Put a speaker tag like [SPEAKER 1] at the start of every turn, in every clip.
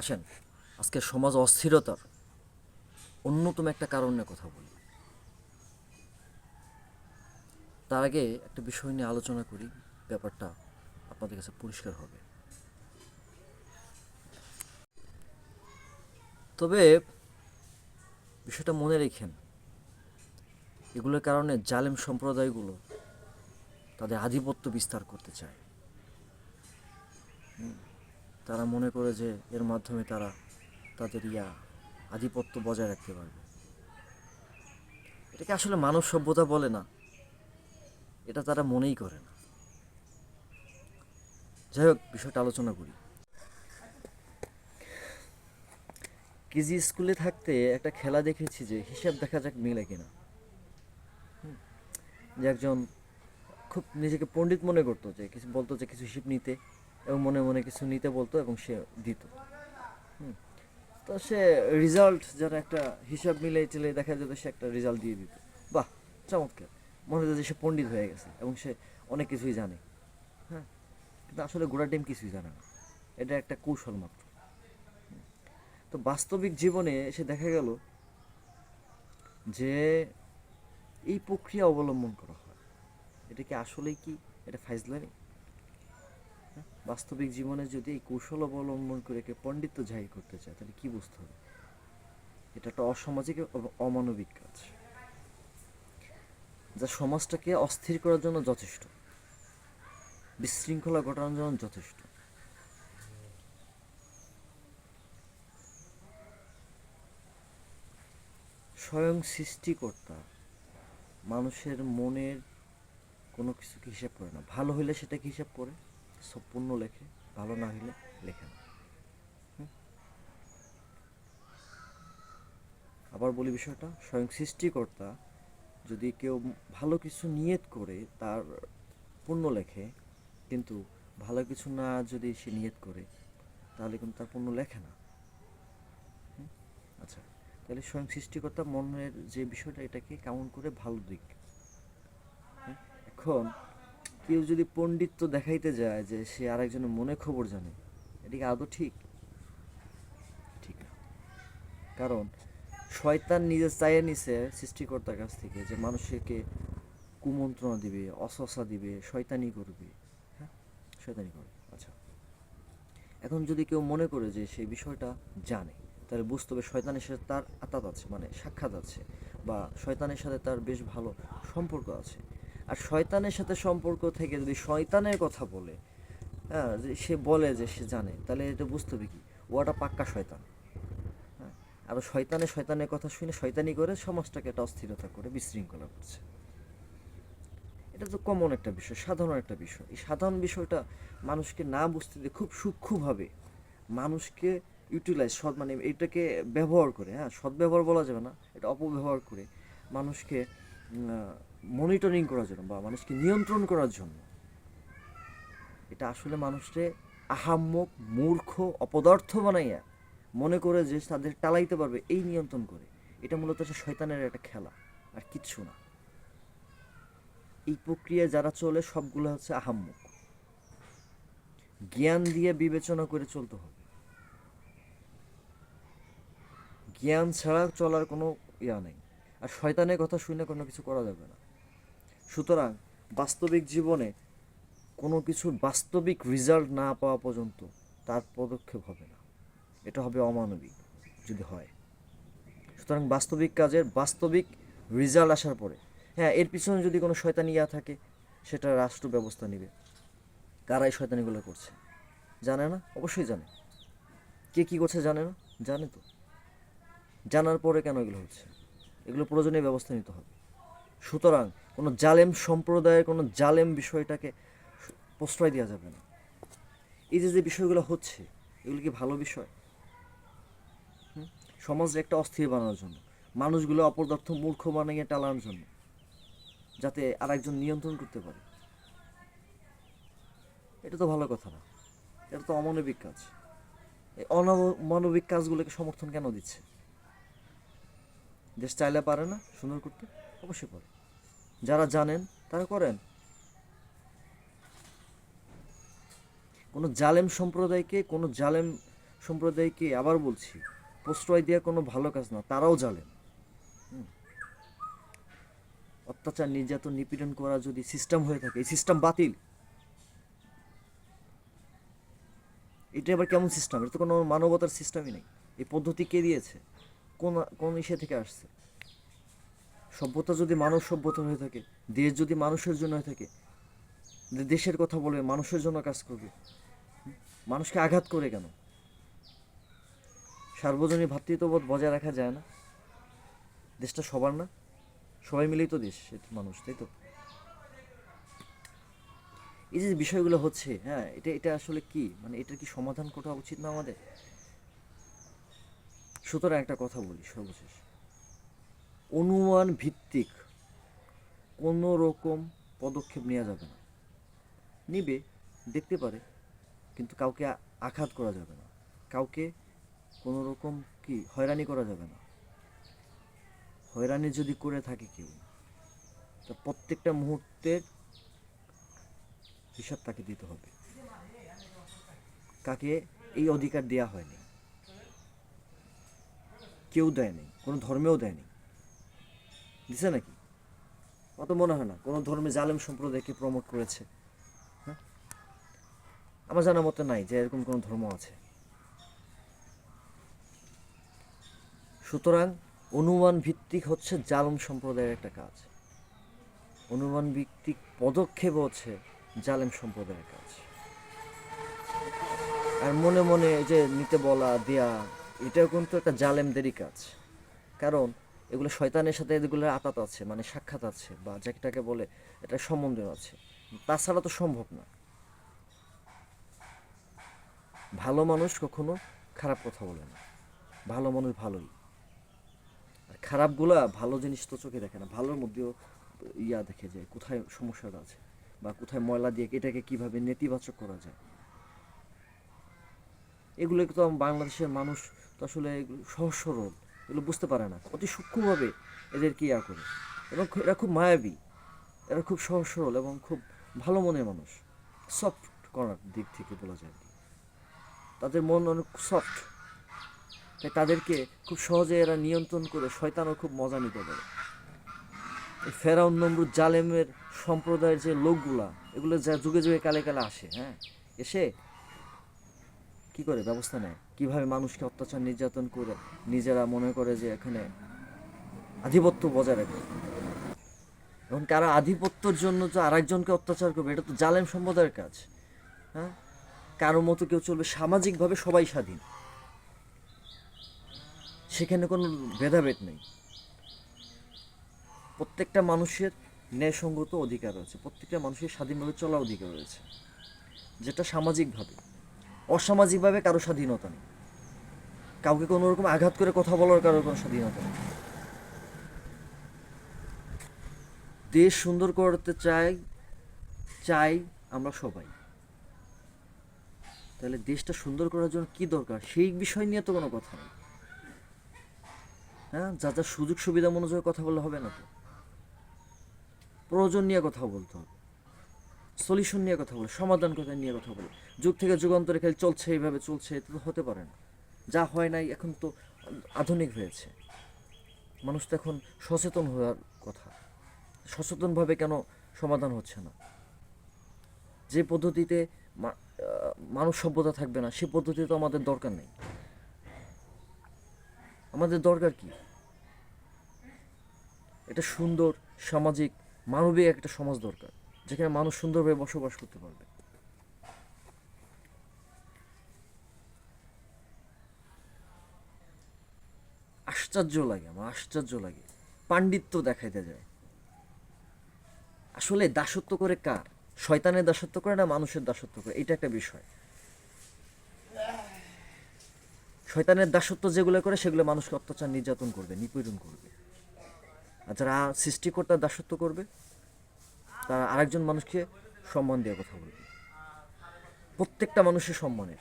[SPEAKER 1] আসেন আজকে সমাজ অস্থিরতার। অন্যতম একটা কারণে কথা বলি। তার আগে একটা বিষয় নিয়ে আলোচনা করি, ব্যাপারটা আপনাদের কাছে পরিষ্কার হবে। তবে বিষয়টা মনে রেখেন, এগুলোর কারণে জালেম সম্প্রদায়গুলো তাদের আধিপত্য বিস্তার করতে চায়। তারা মনে করে যে এর মাধ্যমে তারা তাদের ইয়া আধিপত্য বজায় রাখতে পারবে। এটাকে আসলে মানব সভ্যতা বলে না। এটা তারা মনেই করে না। যাই হোক, বিষয়টা আলোচনা করি। কেজি স্কুলে থাকতে একটা খেলা দেখেছি যে হিসাব দেখা যাক মিলে কিনা। যে একজন খুব নিজেকে পণ্ডিত মনে করতো যে কিছু বলতো যে কিছু হিসেব নিতে। এবং মনে মনে কিছু নিতে বলতো এবং সে দিত। তো সে রেজাল্ট যারা একটা হিসাব মিলে চলে দেখা যেত সে একটা রেজাল্ট দিয়ে দিত। বাহ, চমৎকার। মনে হতো যে সে পণ্ডিত হয়ে গেছে এবং সে অনেক কিছুই জানে। হ্যাঁ কিন্তু আসলে গোড়া টিম কিছুই জানে না। এটা একটা কৌশল মাত্র। তো বাস্তবিক জীবনে সে দেখা গেল যে এই প্রক্রিয়া অবলম্বন করা হয়। এটা কি আসলেই কি? এটা ফাইজলামি? হ্যাঁ? বাস্তবিক জীবনে যদি এই কৌশল অবলম্বন করে কেউ পণ্ডিত্য জাহির করতে চায়, তাহলে কি বুঝতে হবে? এটা একটা অসামাজিক অমানবিক কাজ। যা সমাজটাকে অস্থির করার জন্য যথেষ্ট। বিশৃঙ্খলা ঘটানোর জন্য যথেষ্ট। স্বয়ং সৃষ্টিকর্তা মানুষের মনের কোনো কিছুকে হিসাব করে না। ভালো হইলে সেটাকে হিসাব করে। সব পূর্ণ লেখে, ভালো না হইলে লেখে না আবার বলি বিষয়টা, স্বয়ং সৃষ্টিকর্তা যদি কেউ ভালো কিছু নিয়ত করে তার পূর্ণ লেখে, কিন্তু ভালো কিছু না যদি সে নিয়ত করে, তাহলে কিন্তু তার পূর্ণ লেখে না? আচ্ছা তাহলে স্বয়ং সৃষ্টিকর্তা মনের যে বিষয়টা, এটাকে কেমন করে ভালো দিক? এখন কেউ যদি পণ্ডিত্য দেখাইতে যায় যে সে আরেকজনের মনে খবর জানে, এটা আদৌ ঠিক? ঠিক না। কারণ শয়তান নিজে চাইয়ে নিছে সৃষ্টিকর্তার কাছ থেকে যে মানুষকে কুমন্ত্রণা দিবে অসসা দিবে, শয়তানি করবে। হ্যাঁ? শয়তানি করবে। আচ্ছা। এখন যদি কেউ মনে করে যে সেই বিষয়টা জানে, তাহলে বুঝতে হবে শয়তানের সাথে তার আতাত আছে মানে সাক্ষাৎ আছে, বা শয়তানের সাথে তার বেশ ভালো সম্পর্ক আছে। আর শয়তানের সাথে সম্পর্ক থেকে যদি শয়তানের কথা বলে হ্যাঁ সে বলে যে সে জানে, তাহলে এটা বুঝতে হবে কি? ওটা পাক্কা শয়তান। হ্যাঁ আর শয়তানে শয়তানের কথা শুনে শয়তানি করে সমাজটাকে একটা অস্থিরতা করে বিশৃঙ্খলা করছে। এটা তো কমন একটা বিষয়, সাধারণ একটা বিষয়। এই সাধারণ বিষয়টা মানুষকে না বুঝতে দিয়ে খুব সূক্ষ্মভাবে মানুষকে ইউটিলাইজ সৎ মানে এটাকে ব্যবহার করে হ্যাঁ সদ্ব্যবহার বলা যাবে না, এটা অপব্যবহার করে মানুষকে মনিটরিং করার জন্য বা মানুষকে নিয়ন্ত্রণ করার জন্য এটা আসলে মানুষকে আহাম্মক, মূর্খ, অপদার্থ বানাইয়া মনে করে যে তাদের টালাইতে পারবে, এই নিয়ন্ত্রণ করে। এটা মূলত হচ্ছে শয়তানের একটা খেলা, আর কিচ্ছু না। এই প্রক্রিয়ায় যারা চলে, সবগুলো হচ্ছে আহাম্মক। জ্ঞান দিয়ে বিবেচনা করে চলতে হবে। জ্ঞান ছাড়া চলার কোনো ইয়া নেই। আর শয়তানের কথা শুনে কোনো কিছু করা যাবে না। সুতরাং বাস্তবিক জীবনে কোনো কিছুর বাস্তবিক রেজাল্ট না পাওয়া পর্যন্ত তার পদক্ষেপ হবে না। এটা হবে অমানবিক যদি হয়। সুতরাং বাস্তবিক কাজের বাস্তবিক রেজাল্ট আসার পরে হ্যাঁ এর পিছনে যদি কোনো শয়তানি ইয়া থাকে, সেটা রাষ্ট্র ব্যবস্থা নেবে। কারাই শয়তানিগুলো করছে। জানে না? অবশ্যই জানে। কে কী করছে জানে না? জানে তো। জানার পরে কেন এগুলো হচ্ছে? এগুলো প্রয়োজনীয় ব্যবস্থা নিতে হবে। সুতরাং কোনো জালেম সম্প্রদায়ের কোনো জালেম বিষয়টাকে প্রশ্রয় দেওয়া যাবে না। এই যে যে বিষয়গুলো হচ্ছে, এগুলো কি ভালো বিষয়? সমাজে একটা অস্থির বানানোর জন্য, মানুষগুলো অপদার্থ মূর্খ বানিয়ে টালানোর জন্য, যাতে আর একজন নিয়ন্ত্রণ করতে পারে। এটা তো ভালো কথা না। এটা তো অমানবিক কাজ। এই অমানবিক কাজগুলোকে সমর্থন কেন দিচ্ছে? দেশ চাইলে পারে না, সুন্দর করতে, অবশ্যই পারে। যারা জানেন, তারা করেন। কোনো জালেম সম্প্রদায়কে, কোনো জালেম সম্প্রদায়কে আবার বলছি, প্রশ্রয় দেওয়া কোনো ভালো কাজ না, তারাও জালেন হুম। অত্যাচার, নির্যাতন, নিপীড়ন করা যদি সিস্টেম হয়ে থাকে, এই সিস্টেম বাতিল। এটা আবার কেমন সিস্টেম এটা তো কোনো মানবতার সিস্টেমই নেই। এই পদ্ধতি কে দিয়েছে? কোন কোন ইসে থেকে আসছে? সভ্যতা যদি মানব সভ্যতা হয়ে থাকে, দেশ যদি মানুষের জন্য হয়ে থাকে দেশের কথা বলবে, মানুষের জন্য কাজ করবে। মানুষকে আঘাত করে কেন? সার্বজনীন ভ্রাতৃত্ববোধ বজায় রাখা যায় না। দেশটা সবার না, সবাই মিলেই তো দেশ মানুষ, তাই তো? এই যে বিষয়গুলো হচ্ছে হ্যাঁ এটা এটা আসলে কি? মানে এটার কি সমাধান করা উচিত না আমাদের? সুতরাং একটা কথা বলি, সর্বশেষ। অনুমান ভিত্তিক কোনো রকম পদক্ষেপ নেওয়া যাবে না। নিবে, দেখতে পারে, কিন্তু কাউকে আঘাত করা যাবে না। কাউকে কোনো রকম কি হয়রানি করা যাবে না। হয়রানি যদি করে থাকে কেউ, তা প্রত্যেকটা মুহূর্তের হিসাব তাকে দিতে হবে। কাকে এই অধিকার দেয়া হয়নি। কেউ দেয়নি, কোনো ধর্মেও দেয়নি। দিছে নাকি? অত মনে হয় না, কোনো ধর্মে জালেম সম্প্রদায়কে প্রমোট করেছে। হ্যাঁ? আমার জানা মতো নাই যে এরকম কোনো ধর্ম আছে। সুতরাং অনুমান ভিত্তিক হচ্ছে জালম সম্প্রদায়ের একটা কাজ। অনুমান ভিত্তিক পদক্ষেপ হচ্ছে জালেম সম্প্রদায়ের কাজ। আর মনে মনে যে নিতে বলা, দেয়া এটাও কিন্তু একটা জালেমদেরই কাজ। কারণ এগুলো শয়তানের সাথে এগুলোর আতাত আছে মানে সাক্ষাৎ আছে, বা যেটাকে বলে এটা সম্বন্ধ আছে। তাছাড়া তো সম্ভব না। ভালো মানুষ কখনো খারাপ কথা বলে না। ভালো মানুষ ভালোই। আর খারাপগুলা ভালো জিনিস তো চোখে দেখে না, ভালোর মধ্যেও ইয়া দেখে যায় কোথায় সমস্যাটা আছে, বা কোথায় ময়লা দিয়ে এটাকে কীভাবে নেতিবাচক করা যায়। এগুলো তো বাংলাদেশের মানুষ তো আসলে সহজ সরল, এগুলো বুঝতে পারে না। অতি সূক্ষ্মভাবে এদেরকে ইয়া করে। এবং এরা খুব মায়াবী, এরা খুব সহজ সরল এবং খুব ভালো মনের মানুষ। সফট করার দিক থেকে বলা যায় তাদের মন অনেক সফট। তাই তাদেরকে খুব সহজে এরা নিয়ন্ত্রণ করে শয়তানও খুব মজা নিতে পারে। ফেরাউন নমরুদ জালেমের সম্প্রদায়ের যে লোকগুলা, এগুলো যা যুগে যুগে কালে কালে আসে হ্যাঁ? এসে কি করে ব্যবস্থা নেয়? কীভাবে মানুষকে অত্যাচার নির্যাতন করে নিজেরা মনে করে যে এখানে আধিপত্য বজায় রাখবে এখন কারও আধিপত্যর জন্য যে আরেকজনকে অত্যাচার করবে, এটা তো জালেম সম্প্রদায়ের কাজ। হ্যাঁ? কারও মতো কেউ চলবে, সামাজিকভাবে সবাই স্বাধীন। সেখানে কোনো ভেদাভেদ নেই। প্রত্যেকটা মানুষের ন্যায়সঙ্গত অধিকার রয়েছে প্রত্যেকটা মানুষের স্বাধীনভাবে চলার অধিকার রয়েছে। যেটা সামাজিকভাবে। অসামাজিকভাবে কারও স্বাধীনতা নেই। কাউকে কোনো রকম আঘাত করে কথা বলার কারোর কোনো স্বাধীনতা নেই। দেশ সুন্দর করতে চাই চাই আমরা সবাই। তাহলে দেশটা সুন্দর করার জন্য কি দরকার? সেই বিষয় নিয়ে তো কোনো কথা নেই। হ্যাঁ যা যা সুযোগ সুবিধা মনোযোগে কথা বললে হবে না তো। প্রয়োজন নিয়ে কথা বলতে হবে। সলিউশন নিয়ে কথা বলে সমাধান কথা নিয়ে কথা বলে। যুগ থেকে যুগান্তরে খালি চলছে এইভাবে চলছে এটা তো হতে পারে না। যা হয় নাই এখন তো আধুনিক হয়েছে। মানুষ তো এখন সচেতন হওয়ার কথা। সচেতনভাবে কেন সমাধান হচ্ছে না? যে পদ্ধতিতে মা- আহ, সভ্যতা থাকবে না সে পদ্ধতি তো আমাদের দরকার নেই। আমাদের দরকার কি? এটা সুন্দর সামাজিক মানবিক একটা সমাজ দরকার। যেখানে মানুষ সুন্দরভাবে বসবাস করতে পারবে। আশ্চর্য লাগে আমার, আশ্চর্য লাগে। পাণ্ডিত্য দেখাইতে যায়। আসলে দাসত্ব করে কার? শয়তানের দাসত্ব করে না মানুষের দাসত্ব করে? এটা একটা বিষয়। শয়তানের দাসত্ব যেগুলো করে, সেগুলো মানুষকে অত্যাচার, নির্যাতন করবে, নিপীড়ন করবে। আর যারা সৃষ্টিকর্তার দাসত্ব করবে তারা আরেকজন মানুষকে সম্মান দেওয়ার কথা বলবে। প্রত্যেকটা মানুষের সম্মানের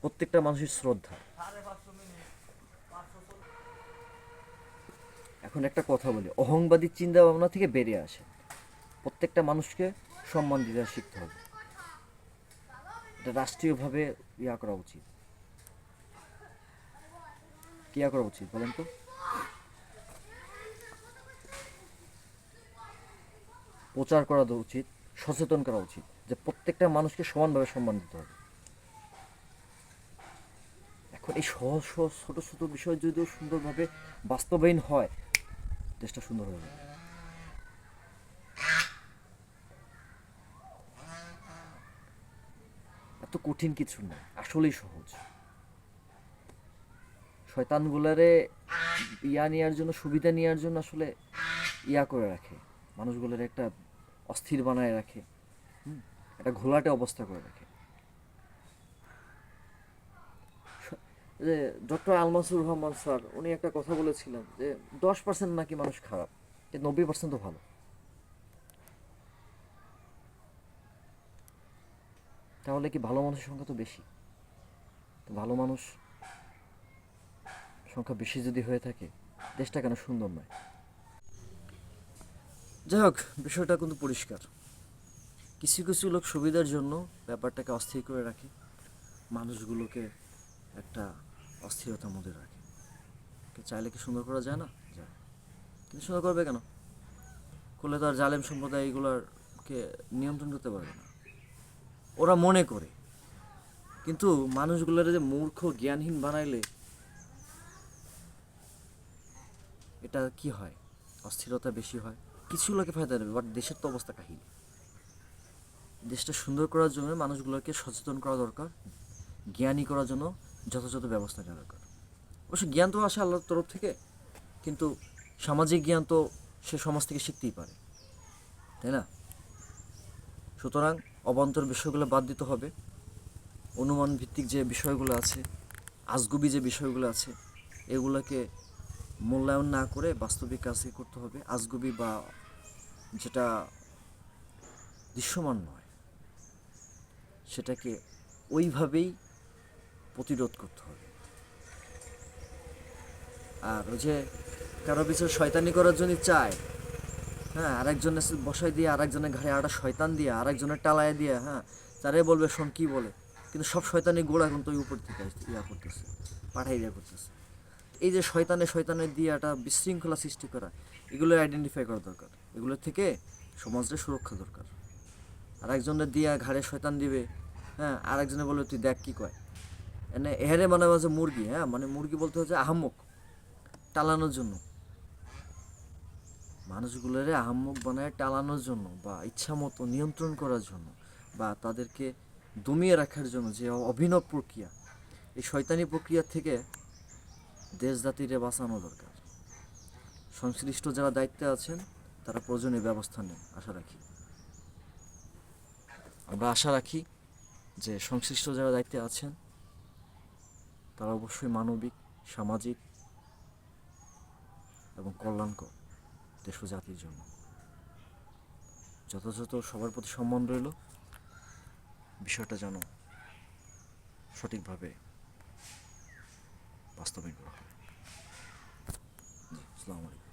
[SPEAKER 1] প্রত্যেকটা মানুষের শ্রদ্ধা। এখন একটা কথা বলি, অহংবাদী চিন্তা ভাবনা থেকে বেরিয়ে আসে প্রত্যেকটা মানুষকে সম্মান দিতে শিখতে হবে। এটা রাষ্ট্রীয়ভাবে ইয়া করা উচিত। কি করা উচিত বলেন তো? প্রচার করা উচিত, সচেতন করা উচিত, যে প্রত্যেকটা মানুষকে সমানভাবে সম্মান দিতে হবে। এখন এই সহজ সহজ, ছোট ছোট বিষয় যদিও সুন্দরভাবে বাস্তবায়ন হয়, দেশটা সুন্দর হয়ে যাবে। এত কঠিন কিছু না আসলেই সহজ। শয়তানগুলারে ইয়া নেওয়ার জন্য, সুবিধা নেওয়ার জন্য আসলে ইয়া করে রাখে। মানুষগুলোর একটা অস্থির বানায় রাখে। একটা ঘোলাটে অবস্থা করে রাখে। যে ডক্টর আলমাসুর রহমান স্যার, উনি একটা কথা বলেছিলেন যে দশ পার্সেন্ট নাকি মানুষ খারাপ, কিন্তু নব্বই পার্সেন্ট তো ভালো। তাহলে কি ভালো মানুষের সংখ্যা তো বেশি? তো ভালো মানুষ সংখ্যা বেশি যদি হয়ে থাকে, দেশটা কেন সুন্দর নয়? যাই হোক, বিষয়টা কিন্তু পরিষ্কার। কিছু কিছু লোক সুবিধার জন্য ব্যাপারটাকে অস্থির করে রাখে। মানুষগুলোকে একটা অস্থিরতার মধ্যে রাখে। চাইলে কি সুন্দর করা যায় না? যায়। কিন্তু সুন্দর করবে কেন? করলে তো আর জালেম সম্প্রদায় এগুলোরকে নিয়ন্ত্রণ করতে পারবে না। ওরা মনে করে। কিন্তু মানুষগুলোর যে মূর্খ জ্ঞানহীন বানাইলে এটা কি হয়? অস্থিরতা বেশি হয়। কিছু লোকে ফায়দা নেবে বাট দেশের তো অবস্থা কাহিনী। দেশটা সুন্দর করার জন্য মানুষগুলোকে সচেতন করা দরকার, জ্ঞানী করার জন্য যথাযথ ব্যবস্থা নেওয়া দরকার। অবশ্য জ্ঞান তো আসে আল্লাহর তরফ থেকে, কিন্তু সামাজিক জ্ঞান তো সে সমাজ থেকে শিখতেই পারে, তাই না? সুতরাং অবান্তর বিষয়গুলো বাদ দিতে হবে। অনুমান ভিত্তিক যে বিষয়গুলো আছে, আজগুবি যে বিষয়গুলো আছে, এগুলোকে মূল্যায়ন না করে বাস্তবিক কাজই করতে হবে। আজগুবি বা যেটা দৃশ্যমান নয়, সেটাকে ওইভাবেই প্রতিরোধ করতে হবে। আর ওই যে কারও পিছনে শয়তানি করার জন্য চায় হ্যাঁ আরেকজনের বসাই দিয়ে আরেকজনের ঘাড়ে আরেকটা শয়তান দিয়ে, আরেকজনের টালায় দিয়ে হ্যাঁ তারে বলবে শোন কি বলে। কিন্তু সব শয়তানি গোড়া কিন্তু ওই উপর থেকে ইয়া করতেছে, পাঠাই দেওয়া করতেছে। এই যে শয়তানে শয়তানের দিয়ে একটা বিশৃঙ্খলা সৃষ্টি করা, এগুলো আইডেন্টিফাই করা দরকার। এগুলোর থেকে সমাজের সুরক্ষা দরকার। আর একজনের দিয়া ঘাড়ে শয়তান দিবে হ্যাঁ আর একজনে বলবে তুই দেখ কি কয়? এনে এহারে মানে মাঝে মুরগি হ্যাঁ মানে মুরগি বলতে হচ্ছে আহাম্মক, টালানোর জন্য। মানুষগুলোরে আহাম্মক বানায় টালানোর জন্য বা ইচ্ছা মতো নিয়ন্ত্রণ করার জন্য বা তাদেরকে দমিয়ে রাখার জন্য যে অভিনব প্রক্রিয়া। এই শয়তানি প্রক্রিয়া থেকে দেশ জাতিরে বাঁচানো দরকার। সংশ্লিষ্ট যারা দায়িত্বে আছেন, তারা প্রয়োজনীয় ব্যবস্থা নেন, আশা রাখি। আমরা আশা রাখি যে সংশ্লিষ্ট যারা দায়িত্বে আছেন, তারা অবশ্যই মানবিক, সামাজিক এবং কল্যাণকর দেশ জাতির জন্য। যথাযথ সবার প্রতি সম্মান রইল। বিষয়টা যেন সঠিকভাবে বাস্তবায়ন করা হবে জি আসসালামু